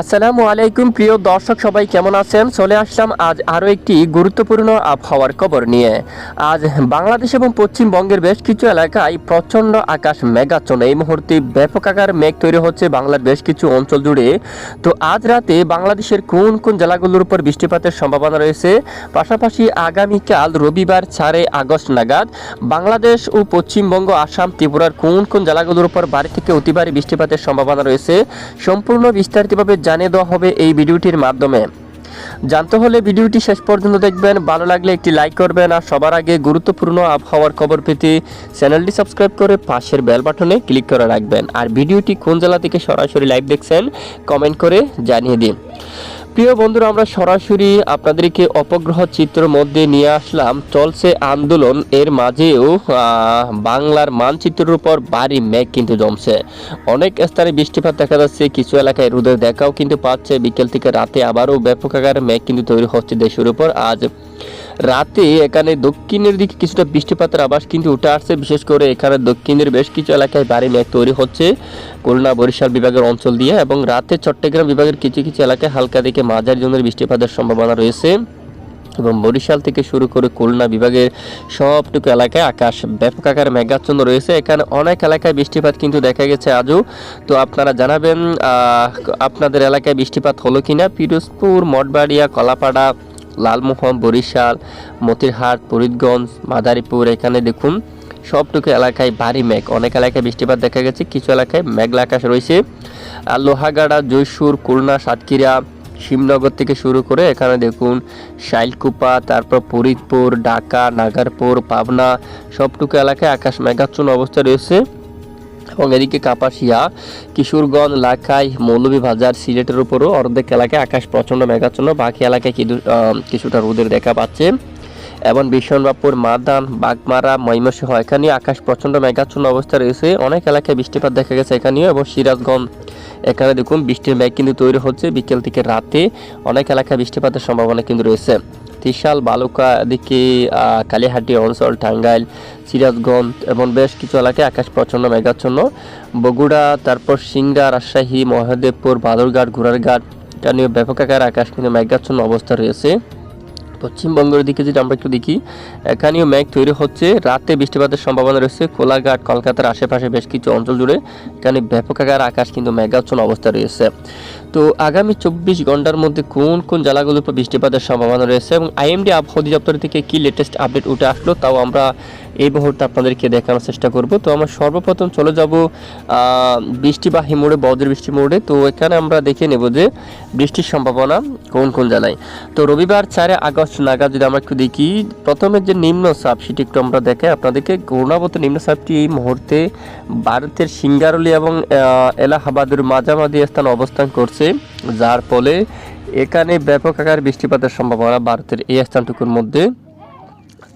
আসসালামু আলাইকুম, প্রিয় দর্শক সবাই কেমন আছেন? চলে আসলাম আজ আরও একটি গুরুত্বপূর্ণ আবহাওয়ার খবর নিয়ে। আজ বাংলাদেশ এবং পশ্চিমবঙ্গের বেশ কিছু এলাকায় প্রচণ্ড আকাশ মেঘাচ্ছন্ন। এই মুহূর্তে ব্যাপক আকার মেঘ তৈরি হচ্ছে বাংলার বেশ কিছু অঞ্চল জুড়ে। তো আজ রাতে বাংলাদেশের কোন কোন জেলাগুলোর উপর বৃষ্টিপাতের সম্ভাবনা রয়েছে? পাশাপাশি আগামীকাল রবিবার চারই আগস্ট নাগাদ বাংলাদেশ ও পশ্চিমবঙ্গ, আসাম, ত্রিপুরার কোন কোন জেলাগুলোর উপর বাড়ি থেকে অতি ভারী বৃষ্টিপাতের সম্ভাবনা রয়েছে? সম্পূর্ণ বিস্তারিতভাবে জানিয়ে দেওয়া হবে এই ভিডিওটির মাধ্যমে। জানতে হলে ভিডিওটি শেষ পর্যন্ত দেখবেন, ভালো লাগলে একটি লাইক করবেন আর সবার আগে গুরুত্বপূর্ণ আবহাওয়ার খবর পেতে চ্যানেলটি সাবস্ক্রাইব করে পাশের বেল বাটনে ক্লিক করে রাখবেন। আর ভিডিওটি কোন জেলা থেকে সরাসরি লাইভ দেখছেন কমেন্ট করে জানিয়ে দিন। প্রিয় বন্ধুরা, আমরা সরাসরি আপনাদেরকে অপগ্রহ চিত্রের মধ্যে নিয়ে আসলাম। চলছে আন্দোলন, এর মাঝেও বাংলার মানচিত্রের উপর ভারী মেঘ কিন্তু জমছে। অনেক স্থানে বৃষ্টিপাত দেখা যাচ্ছে, কিছু এলাকায় রোদের দেখাও কিন্তু পাচ্ছে। বিকেল থেকে রাতে আবারও ব্যাপক আকারে মেঘ কিন্তু তৈরি হচ্ছে দেশের উপর। আজ রাতে এখানে দক্ষিণের দিকে কিছুটা বৃষ্টিপাতের আবাস কিন্তু উঠে আসছে। বিশেষ করে এখানে দক্ষিণের বেশ কিছু এলাকায় ভারী মেঘ তৈরি হচ্ছে খুলনা, বরিশাল বিভাগের অঞ্চল দিয়ে এবং রাতে চট্টগ্রাম বিভাগের কিছু কিছু এলাকায় হালকা দিকে মাঝারি জনের বৃষ্টিপাতের সম্ভাবনা রয়েছে এবং বরিশাল থেকে শুরু করে খুলনা বিভাগের সবটুকু এলাকায় আকাশ ব্যাপক আকারে মেঘাচ্ছন্ন রয়েছে। এখানে অনেক এলাকায় বৃষ্টিপাত কিন্তু দেখা গেছে আজও। তো আপনারা জানাবেন আপনাদের এলাকায় বৃষ্টিপাত হলো কিনা? পিরোজপুর, মঠবাড়িয়া, কলাপাড়া লালমোহন, বরিশাল, মতিরহাট, ফরিদগঞ্জ, মাদারীপুর, এখানে দেখুন সবটুকু এলাকায় ভারী মেঘ। অনেক এলাকায় বৃষ্টিপাত দেখা গেছে, কিছু এলাকায় মেঘলা আকাশ রয়েছে। আর লোহাগাড়া, জয়সুর, খুলনা, সাতক্ষীরা, শিবনগর থেকে শুরু করে এখানে দেখুন শাইলকুপা, তারপর ফরিদপুর, ঢাকা, নাগারপুর, পাবনা সবটুকু এলাকায় আকাশ মেঘাচ্ছন্ন অবস্থা রয়েছে। এবং এদিকে কাপাসিয়া, কিশোরগঞ্জ, লাখাই মৌলভীবাজার সিলেটের উপরও অর্ধেক এলাকায় আকাশ প্রচণ্ড মেঘাচ্ছন্ন। বাকি এলাকায় কিছুটা রোদের দেখা পাচ্ছে। এবং বিশ্বনবাপুর মাদান, বাগমারা, ময়মনসিংহ, এখানেও আকাশ প্রচণ্ড মেঘাচ্ছন্ন অবস্থা রয়েছে। অনেক এলাকায় বৃষ্টিপাত দেখা গেছে এখানেও এবং সিরাজগঞ্জ এখানে দেখুন বৃষ্টির মেঘ কিন্তু তৈরি হচ্ছে বিকেল থেকে রাতে। অনেক এলাকায় বৃষ্টিপাতের সম্ভাবনা কিন্তু রয়েছে। ত্রিশাল বালুকা আহ, কালীহাটি অঞ্চল টাঙ্গাইল সিরাজগঞ্জ এবং বেশ কিছু এলাকায় আকাশ প্রচণ্ড মেঘাচ্ছন্ন। বগুড়া তারপর সিংড়া রাজশাহী মহাদেবপুর বাদুরঘাট ঘোড়ারঘাট এখানেও ব্যাপক আকার আকাশ কিন্তু মেঘাচ্ছন্ন অবস্থা রয়েছে। পশ্চিমবঙ্গের দিকে যদি আমরা একটু দেখি এখানেও মেঘ তৈরি হচ্ছে। রাতে বৃষ্টিপাতের সম্ভাবনা রয়েছে। কোলাঘাট কলকাতার আশেপাশে বেশ কিছু অঞ্চল জুড়ে এখানে ব্যাপক আকার আকাশ কিন্তু মেঘাচ্ছন্ন অবস্থা রয়েছে। তো আগামী চব্বিশ ঘণ্টার মধ্যে কোন কোন জেলাগুলোর উপর বৃষ্টিপাতের সম্ভাবনা রয়েছে এবং আইএমডি আবহাওয়া অধিদপ্তর থেকে কি লেটেস্ট আপডেট উঠে আসলো তাও আমরা এই মুহূর্তে আপনাদেরকে দেখানোর চেষ্টা করব। তো আমরা সর্বপ্রথম চলে যাব আহ, বা মোড়ে বজ্র বৃষ্টি মোড়ে। তো এখানে আমরা দেখে নেব যে বৃষ্টির সম্ভাবনা কোন কোন জেলায়। তো রবিবার চারে আগস্ট নাগাদ যদি আমরা একটু দেখি, প্রথমে যে নিম্ন চাপ, সেটি একটু আমরা দেখে আপনাদেরকে। ঘূর্ণাবত নিম্ন চাপটি এই মুহূর্তে ভারতের সিঙ্গারলি এবং এলাহাবাদের মাঝামাঝি স্থান অবস্থান করছে, যার ফলে এখানে ব্যাপক আকার বৃষ্টিপাতের সম্ভাবনা ভারতের এই স্থানটুকুর মধ্যে।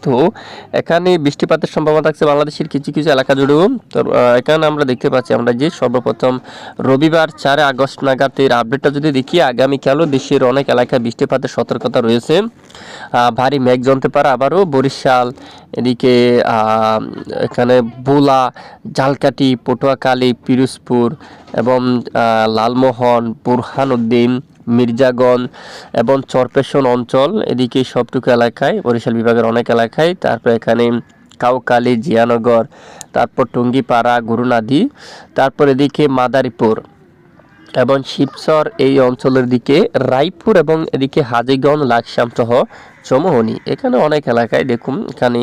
তো এখানে বৃষ্টিপাতের সম্ভাবনা থাকছে বাংলাদেশের কিছু কিছু এলাকা জুড়েও। তো এখানে আমরা দেখতে পাচ্ছি আমরা যে সর্বপ্রথম রবিবার চারে আগস্ট নাগাদ এর আপডেটটা যদি দেখি, আগামীকালও দেশের অনেক এলাকায় বৃষ্টিপাতের সতর্কতা রয়েছে। ভারী মেঘ জমতে পারে আবারও বরিশাল, এদিকে এখানে বোলা জালকাটি পটুয়াখালী, পিরোজপুর এবং লালমোহন, বুরহানুদ্দিন মির্জাগঞ্জ এবং চরপেশন অঞ্চল, এদিকে সবটুকু এলাকায়, বরিশাল বিভাগের অনেক এলাকায়, তারপর এখানে কাউকালি, জিয়ানগর, তারপর টুঙ্গিপাড়া, গুরুনাদি, তারপর এদিকে মাদারীপুর এবং শিবসর এই অঞ্চলের দিকে রায়পুর এবং এদিকে হাজিগঞ্জ লাকসাম সহ চমোহনি এখানে অনেক এলাকায় দেখুন, এখানে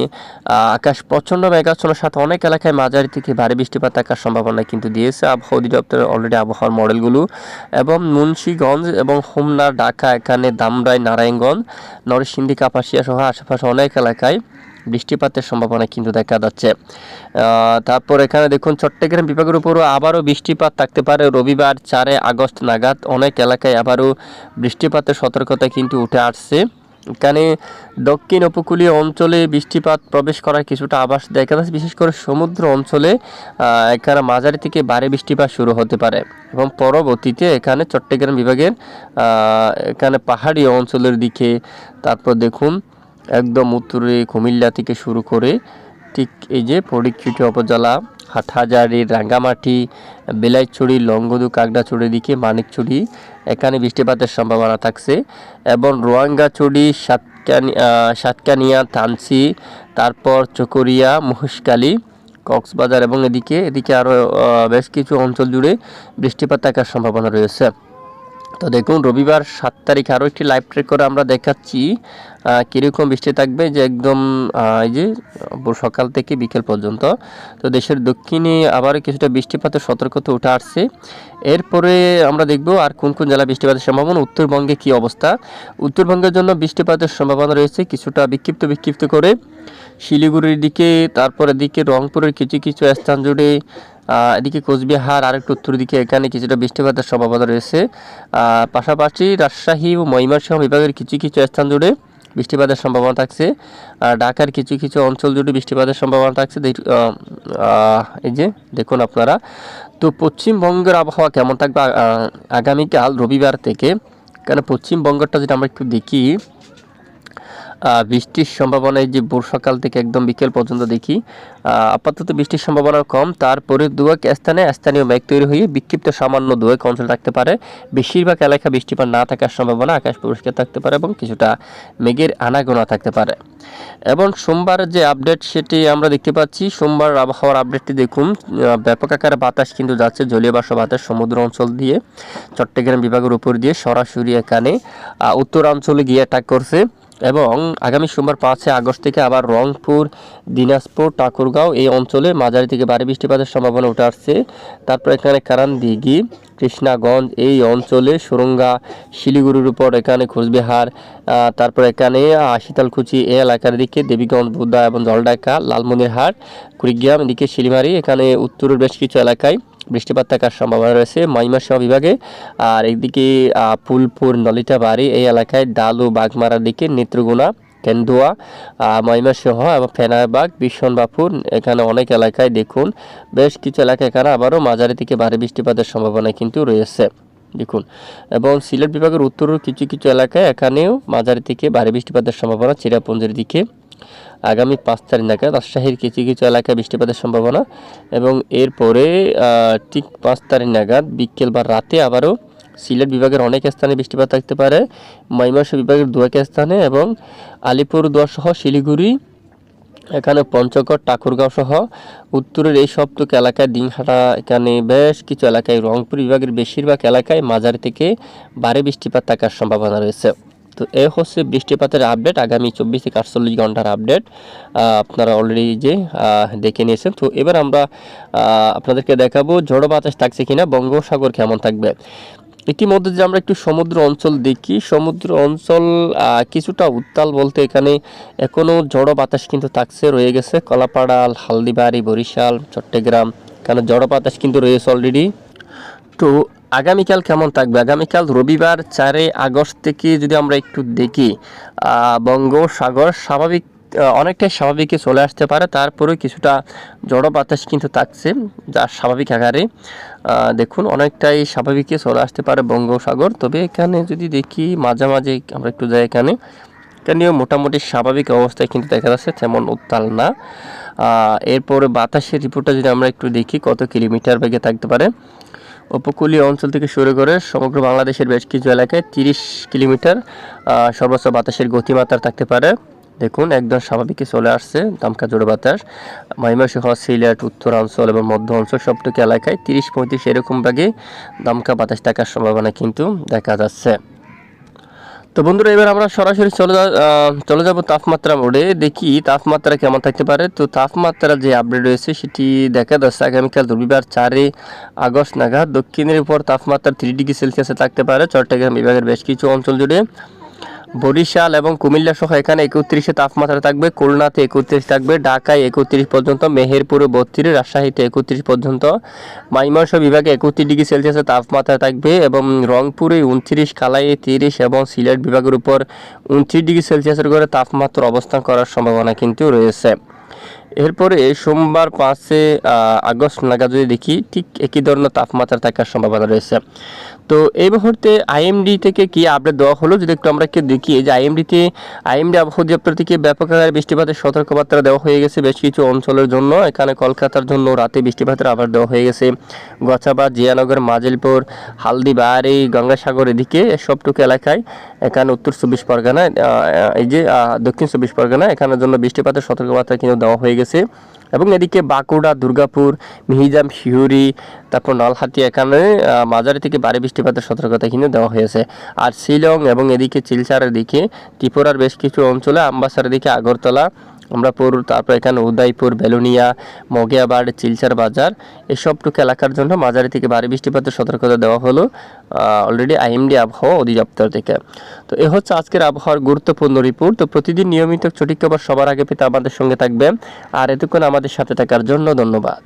আকাশ প্রচণ্ড মেঘাচ্ছন্নের সাথে অনেক এলাকায় মাঝারি থেকে ভারী বৃষ্টিপাত থাকার সম্ভাবনা কিন্তু দিয়েছে। আবহাওয়া অধিদপ্তরের অলরেডি আবহাওয়ার মডেলগুলো এবং মুন্সীগঞ্জ এবং হোমনা, ঢাকা, এখানে দামরাই, নারায়ণগঞ্জ, নরসিংদী, কাপাসিয়া সহ আশেপাশে অনেক এলাকায় বৃষ্টিপাতের সম্ভাবনা কিন্তু দেখা যাচ্ছে। তারপর এখানে দেখুন, চট্টগ্রাম বিভাগের উপরও আবারও বৃষ্টিপাত থাকতে পারে। রবিবার চারে আগস্ট নাগাদ অনেক এলাকায় আবারও বৃষ্টিপাতের সতর্কতা কিন্তু উঠে আসছে। এখানে দক্ষিণ উপকূলীয় অঞ্চলে বৃষ্টিপাত প্রবেশ করার কিছুটা আভাস দেখা যাচ্ছে। বিশেষ করে সমুদ্র অঞ্চলে এখানে মাঝারি থেকে ভারী বৃষ্টিপাত শুরু হতে পারে এবং পরবর্তীতে এখানে চট্টগ্রাম বিভাগের এখানে পাহাড়ি অঞ্চলের দিকে, তারপর দেখুন একদম উত্তরে কুমিল্লা থেকে শুরু করে ঠিক এই যে ফটিকছড়ি উপজেলা, হাটহাজারি, রাঙ্গামাটি, বেলাইছড়ি, লংগদু কাকড়াছড়ি দিকে, মানিকছড়ি এখানে বৃষ্টিপাতের সম্ভাবনা থাকছে এবং রোয়াঙ্গাচুড়ি সাতকানি সাতকানিয়া থানসি তারপর চকরিয়া মহিষকালী কক্সবাজার এবং এদিকে এদিকে আরও বেশ কিছু অঞ্চল জুড়ে বৃষ্টিপাত থাকার সম্ভাবনা রয়েছে। তো দেখুন, রবিবার সাত তারিখ আরও একটি লাইভ ট্রেক করে আমরা দেখাচ্ছি। কীরকম বৃষ্টি থাকবে যে একদম এই যে সকাল থেকে বিকেল পর্যন্ত। তো দেশের দক্ষিণে আবার কিছুটা বৃষ্টিপাতের সতর্কতা উঠে আসছে। এরপরে আমরা দেখব আর কোন কোন জেলা বৃষ্টিপাতের সম্ভাবনা, উত্তরবঙ্গে কি অবস্থা? উত্তরবঙ্গের জন্য বৃষ্টিপাতের সম্ভাবনা রয়েছে কিছুটা বিক্ষিপ্ত বিক্ষিপ্ত করে। শিলিগুড়ির দিকে তারপর দিকে রংপুরের কিছু কিছু স্থান জুড়ে এদিকে কোচবিহার আর একটু উত্তর দিকে, এখানে কিছুটা বৃষ্টিপাতের সম্ভাবনা রয়েছে। পাশাপাশি রাজশাহী ও ময়মনসিংহ বিভাগের কিছু কিছু স্থান জুড়ে বৃষ্টিপাতের সম্ভাবনা থাকছে। আর ঢাকার কিছু কিছু অঞ্চল জুড়ে বৃষ্টিপাতের সম্ভাবনা থাকছে। এই যে দেখুন আপনারা। তো পশ্চিমবঙ্গের আবহাওয়া কেমন থাকবে? আগামীকাল রবিবার থেকে। কারণ পশ্চিমবঙ্গটা যেটা আমরা একটু দেখি বৃষ্টির সম্ভাবনা এই যে ভোর সকাল থেকে একদম বিকেল পর্যন্ত দেখি আপাতত বৃষ্টির সম্ভাবনা কম। তারপরে দুয়েক স্থানে স্থানীয় মেঘ তৈরি হয়ে বিক্ষিপ্ত সামান্য দুয়েক অঞ্চল থাকতে পারে। বেশিরভাগ এলাকা বৃষ্টিপাত না থাকার সম্ভাবনা, আকাশ পরিষ্কার থাকতে পারে এবং কিছুটা মেঘের আনাগোনা থাকতে পারে। এবং সোমবার যে আপডেট সেটি আমরা দেখতে পাচ্ছি, সোমবার আবহাওয়ার আপডেটটি দেখুন ব্যাপক আকারে বাতাস কিন্তু যাচ্ছে জলীয় বাষ্প বাতাস সমুদ্র অঞ্চল দিয়ে। চট্টগ্রাম বিভাগের উপর দিয়ে সরাসরি এখানে উত্তরাঞ্চলে গিয়ে অ্যাটাক করছে। এবং আগামী সোমবার পাঁচই আগস্ট থেকে আবার রংপুর দিনাজপুর ঠাকুরগাঁও এই অঞ্চলে মাঝারি থেকে ভারী বৃষ্টিপাতের সম্ভাবনা উঠে আসছে। তারপর এখানে কারানদিঘি কৃষ্ণাগঞ্জ এই অঞ্চলে সুরঙ্গা শিলিগুড়ির উপর এখানে কোচবিহার আহ, তারপর এখানে শীতলকুচি এই এলাকার দিকে দেবীগঞ্জ বুদ্ধা এবং জলডাকা লালমনিরহাট কুড়িগ্রাম এদিকে শিলিমারি এখানে উত্তরের বেশ কিছু এলাকায় বৃষ্টিপাত থাকার সম্ভাবনা রয়েছে ময়মনসিংহ বিভাগে। আর একদিকে আহ, ফুলপুর নলিতাবাড়ি এই এলাকায় ডাল ডালু বাগমারার দিকে নেত্রগুনা কেন্দুয়া ময়মনসিংহ এবং ফেনাবাগ বিশ্বনবাপুর এখানে অনেক এলাকায় দেখুন। বেশ কিছু এলাকা এখানে আবারও মাঝারি থেকে ভারী বৃষ্টিপাতের সম্ভাবনা কিন্তু রয়েছে। দেখুন এবং সিলেট বিভাগের উত্তরের কিছু কিছু এলাকায় এখানেও মাঝারি থেকে ভারী বৃষ্টিপাতের সম্ভাবনা চিরাপুঞ্জের দিকে। আগামী পাঁচ তারিখ নাগাদ রাজশাহীর কিছু কিছু এলাকায় বৃষ্টিপাতের সম্ভাবনা এবং এরপরে ঠিক পাঁচ তারিখ নাগাদ বিকেল বা রাতে আবারও সিলেট বিভাগের অনেক স্থানে বৃষ্টিপাত থাকতে পারে। ময়মনসিংহ বিভাগের দু এক স্থানে এবং আলিপুরদুয়ার সহ শিলিগুড়ি, এখানে পঞ্চগড়, ঠাকুরগাঁও সহ উত্তরের এই সবটুকু এলাকায় দিনহাটা, এখানে বেশ কিছু এলাকায় রংপুর বিভাগের বেশিরভাগ এলাকায় মাঝারি থেকে ভারী বৃষ্টিপাত থাকার সম্ভাবনা রয়েছে। তো এ হচ্ছে বৃষ্টিপাতের আপডেট আগামী চব্বিশ থেকে আটচল্লিশ ঘণ্টার আপডেট আপনারা অলরেডি যে দেখে নিয়েছেন। তো এবার আমরা আপনাদেরকে দেখাবো ঝড়ো বাতাস থাকছে কিনা, বঙ্গোপসাগর কেমন থাকবে। ইতিমধ্যে যে আমরা একটু সমুদ্র অঞ্চল দেখি, সমুদ্র অঞ্চল কিছুটা উত্তাল বলতে এখানে এখনও ঝড়ো বাতাস কিন্তু থাকছে, রয়ে গেছে। কলাপাড়া, হালদিবাড়ি, বরিশাল, চট্টগ্রাম, এখানে ঝড়ো বাতাস কিন্তু রয়েছে অলরেডি তো আগামীকাল কেমন থাকবে? আগামীকাল রবিবার চারে আগস্ট থেকে যদি আমরা একটু দেখি আহ, বঙ্গোপসাগর স্বাভাবিক অনেকটাই স্বাভাবিকে চলে আসতে পারে। তারপরে কিছুটা জড়ো বাতাস কিন্তু থাকছে যা স্বাভাবিক আকারে। দেখুন অনেকটাই স্বাভাবিকে চলে আসতে পারে বঙ্গোপসাগর। তবে এখানে যদি দেখি মাঝামাঝি আমরা একটু যাই এখানে এখানেও মোটামুটি স্বাভাবিক অবস্থায় কিন্তু দেখা যাচ্ছে তেমন উত্তাল না। এরপরে বাতাসের রিপোর্টটা যদি আমরা একটু দেখি কত কিলোমিটার বেগে থাকতে পারে। উপকূলীয় অঞ্চল থেকে শুরু করে সমগ্র বাংলাদেশের বেশ কিছু এলাকায় তিরিশ কিলোমিটার সর্বোচ্চ বাতাসের গতিমাত্রা থাকতে পারে। দেখুন, একদম স্বাভাবিকই চলে আসছে দামকা জোড়ো বাতাস। মহিমাসহ সিলেট, উত্তরাঞ্চল এবং মধ্য অঞ্চল সবটুকু এলাকায় তিরিশ পঁয়ত্রিশ এরকম ভাগে দামকা বাতাস থাকার সম্ভাবনা কিন্তু দেখা যাচ্ছে। তো বন্ধুরা, এবার আমরা সরাসরি চলে চলে যাব তাপমাত্রা মোড়ে। দেখি তাপমাত্রা কেমন থাকতে পারে। তো তাপমাত্রা যে আপডেট রয়েছে, সেটি দেখা যাচ্ছে আগামীকাল রবিবার চারে আগস্ট নাগাদ। দক্ষিণের উপর তাপমাত্রা থ্রি ডিগ্রি সেলসিয়াসে থাকতে পারে। চট্টগ্রাম বিভাগের বেশ কিছু অঞ্চল জুড়ে। বরিশাল এবং কুমিল্লা সহ এখানে একত্রিশে তাপমাত্রা থাকবে, খুলনাতে একত্রিশ থাকবে, ঢাকায় একত্রিশ পর্যন্ত, মেহেরপুরে বত্রিশ, রাজশাহীতে একত্রিশ পর্যন্ত। মাইমাংস বিভাগে একত্রিশ ডিগ্রি সেলসিয়াসের তাপমাত্রা থাকবে এবং রংপুরে উনত্রিশ কালাই তিরিশ এবং সিলেট বিভাগের উপর উনত্রিশ ডিগ্রি সেলসিয়াসের করে তাপমাত্রা অবস্থান করার সম্ভাবনা কিন্তু রয়েছে। এরপরে সোমবার পাঁচে আগস্ট নাগাদ যদি দেখি, ঠিক একই ধরনের তাপমাত্রা থাকার সম্ভাবনা রয়েছে। তো এই মুহূর্তে আইএমডি থেকে কি আপডেট দেওয়া হলো? যদি একটু আমরা দেখি যে আইএমডিতে, আইএমডি আবহাওয়া অধিদপ্তর থেকে ব্যাপক আকারে বৃষ্টিপাতের সতর্কবার্তা দেওয়া হয়ে গেছে বেশ কিছু অঞ্চলের জন্য। এখানে কলকাতার জন্য রাতে বৃষ্টিপাতের আবার দেওয়া হয়ে গেছে। গছাবাদ জিয়ানগর, মাজিলপুর হালদিবাড়ি গঙ্গাসাগর এদিকে সবটুকু এলাকায়, এখানে উত্তর চব্বিশ পরগনায় এই যে দক্ষিণ চব্বিশ পরগনা এখানের জন্য বৃষ্টিপাতের সতর্কবার্তা কিন্তু দেওয়া হয়ে গেছে। এবং এদিকে বাঁকুড়া, দুর্গাপুর, মিহিজাম শিহুরি তারপর নলহাটি এখানে মাঝারি থেকে ভারী বৃষ্টিপাতের সতর্কতা কিন্তু দেওয়া হয়েছে। আর শিলং এবং এদিকে চিলচারের দিকে, ত্রিপুরার বেশ কিছু অঞ্চলে, আমবাসার দিকে আগরতলা আমরাপুর তারপর এখানে উদয়পুর, বেলুনিয়া, মগিয়াবাড়, চিলচার বাজার, এসবটুকু এলাকার জন্য মাঝারি থেকে ভারী বৃষ্টিপাতের সতর্কতা দেওয়া হলো অলরেডি আইএমডি আবহাওয়া অধিদপ্তর থেকে। তো এ হচ্ছে আজকের আবহাওয়ার গুরুত্বপূর্ণ রিপোর্ট তো প্রতিদিন নিয়মিত ছুটি খবর সবার আগে পেতে আমাদের সঙ্গে থাকবে আর এতক্ষণ আমাদের সাথে থাকার জন্য ধন্যবাদ।